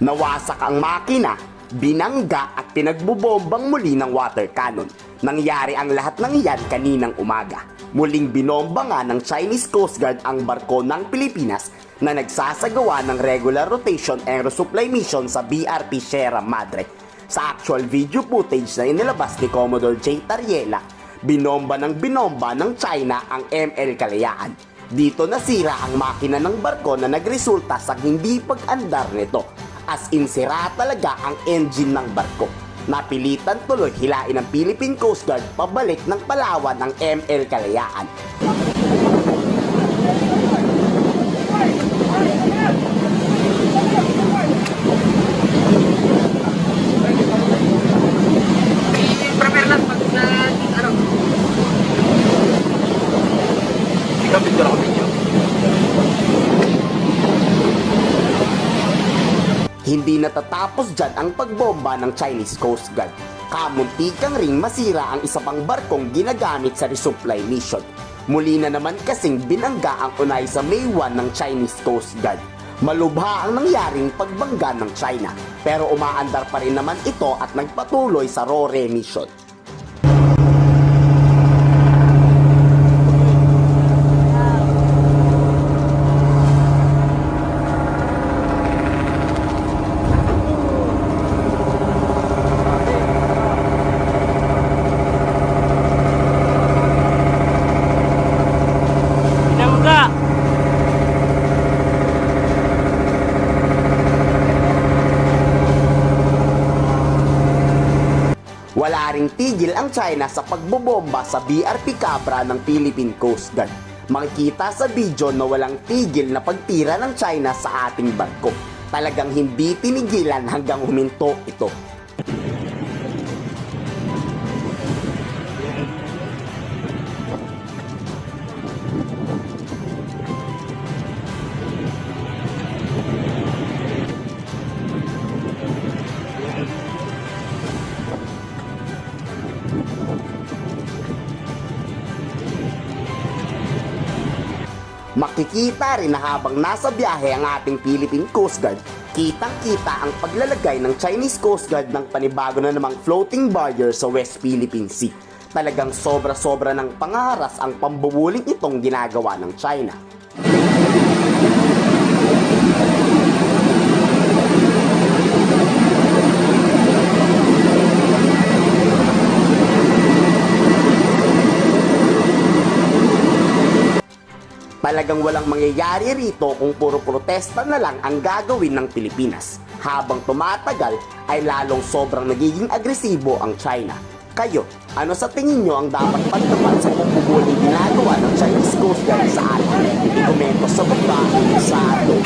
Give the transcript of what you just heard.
Nawasak ang makina, binangga at pinagbubombang muli ng water cannon. Nangyari ang lahat ng iyan kaninang umaga. Muling binomba nga ng Chinese Coast Guard ang barko ng Pilipinas na nagsasagawa ng regular rotation and resupply mission sa BRP Sierra Madre. Sa actual video footage na inilabas ni Commodore J. Tariela, binomba ng binomba ng China ang ML Kalayaan. Dito nasira ang makina ng barko na nagresulta sa hindi pag-andar nito. As in sira talaga ang engine ng barko. Napilitan tuloy hilain ng Philippine Coast Guard pabalik ng Palawan ng ML Kalayaan. Lang. Ikaw, picture ako video. Hindi natatapos dyan ang pagbomba ng Chinese Coast Guard. Kamuntikang ring masira ang isa pang barkong ginagamit sa resupply mission. Muli na naman kasing binangga ang unay sa May 1 ng Chinese Coast Guard. Malubha ang nangyaring pagbangga ng China, pero umaandar pa rin naman ito at nagpatuloy sa RORE mission. Wala ring tigil ang China sa pagbobomba sa BRP Cabra ng Philippine Coast Guard. Makikita sa video na walang tigil na pagtira ng China sa ating barko. Talagang hindi tinigilan hanggang huminto ito. Makikita rin na habang nasa biyahe ang ating Philippine Coast Guard, kitang-kita ang paglalagay ng Chinese Coast Guard ng panibago na namang floating barrier sa West Philippine Sea. Talagang sobra-sobra ng pangaras ang pambubuling itong ginagawa ng China. Talagang walang mangyayari rito kung puro protesta na lang ang gagawin ng Pilipinas. Habang tumatagal ay lalong sobrang nagiging agresibo ang China. Kayo, ano sa tingin nyo ang dapat pagtapat sa pagbubuling ginagawa ng Chinese Coast Guard sa atin? Ikomento sa baba sa ato.